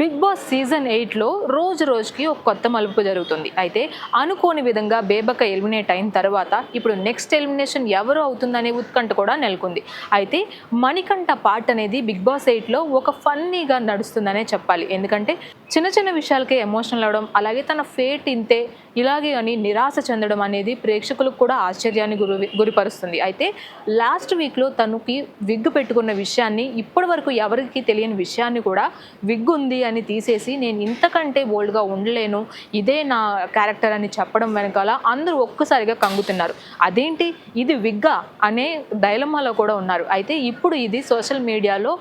Big boss season ఎయిట్లో రోజు రోజుకి ఒక కొత్త మలుపు జరుగుతుంది. అయితే అనుకోని విధంగా బేబక ఎలిమినేట్ అయిన తర్వాత ఇప్పుడు నెక్స్ట్ ఎలిమినేషన్ ఎవరు అవుతుందనే ఉత్కంఠ కూడా నెలకొంది. అయితే మణికంఠ పార్ట్ అనేది బిగ్ బాస్ ఎయిట్లో ఒక ఫన్నీగా నడుస్తుందనే చెప్పాలి. ఎందుకంటే చిన్న చిన్న విషయాలకే ఎమోషనల్ అవడం అలాగే తన ఫేట్ ఇంతే ఇలాగే అని నిరాశ చెందడం అనేది ప్రేక్షకులకు కూడా ఆశ్చర్యాన్ని గురి గురిపరుస్తుంది. అయితే లాస్ట్ వీక్లో తనకి విగ్గు పెట్టుకున్న విషయాన్ని ఇప్పటి వరకు ఎవరికి తెలియని విషయాన్ని కూడా విగ్గు ఉంది అని తీసేసి నేను ఇంతకంటే బోల్డ్గా ఉండలేను. ఇదే నా క్యారెక్టర్ అని చెప్పడం వెనకాల అందరూ ఒక్కసారిగా కంగుతున్నారు. అదేంటి? ఇది విగ్గా అనే డైలమాలో కూడా ఉన్నారు. అయితే ఇప్పుడు ఇది సోషల్ మీడియాలో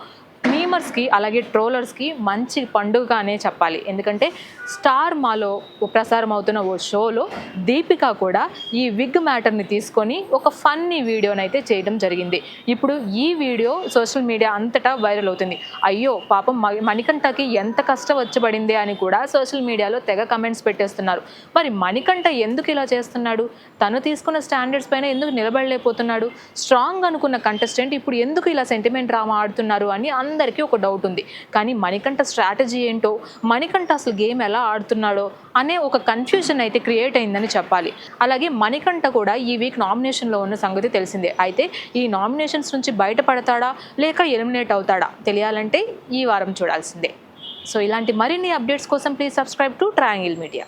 మీమర్స్కి అలాగే ట్రోలర్స్కి మంచి పండుగ అనే చెప్పాలి. ఎందుకంటే స్టార్ మాలో ప్రసారం అవుతున్న ఓ షోలో దీపిక కూడా ఈ విగ్ మ్యాటర్ని తీసుకొని ఒక ఫన్నీ వీడియోని అయితే చేయడం జరిగింది. ఇప్పుడు ఈ వీడియో సోషల్ మీడియా అంతటా వైరల్ అవుతుంది. అయ్యో పాపం మణికంఠకి ఎంత కష్టం వచ్చబడింది అని కూడా సోషల్ మీడియాలో తెగ కమెంట్స్ పెట్టేస్తున్నారు. మరి మణికంఠ ఎందుకు ఇలా చేస్తున్నాడు? తను తీసుకున్న స్టాండర్డ్స్ పైన ఎందుకు నిలబడలేకపోతున్నాడు? స్ట్రాంగ్ అనుకున్న కంటెస్టెంట్ ఇప్పుడు ఎందుకు ఇలా సెంటిమెంట్ డ్రామా ఆడుతున్నారు అని అందరికీ ఒక డౌట్ ఉంది. కానీ మణికంఠ స్ట్రాటజీ ఏంటో మణికంఠ అసలు గేమ్ ఎలా ఆడుతున్నాడో అనే ఒక కన్ఫ్యూజన్ అయితే క్రియేట్ అయిందని చెప్పాలి. అలాగే మణికంఠ కూడా ఈ వీక్ నామినేషన్లో ఉన్న సంగతి తెలిసిందే. అయితే ఈ నామినేషన్స్ నుంచి బయటపడతాడా లేక ఎలిమినేట్ అవుతాడా? తెలియాలంటే ఈ వారం చూడాల్సిందే. సో ఇలాంటి మరిన్ని అప్డేట్స్ కోసం please subscribe to triangle media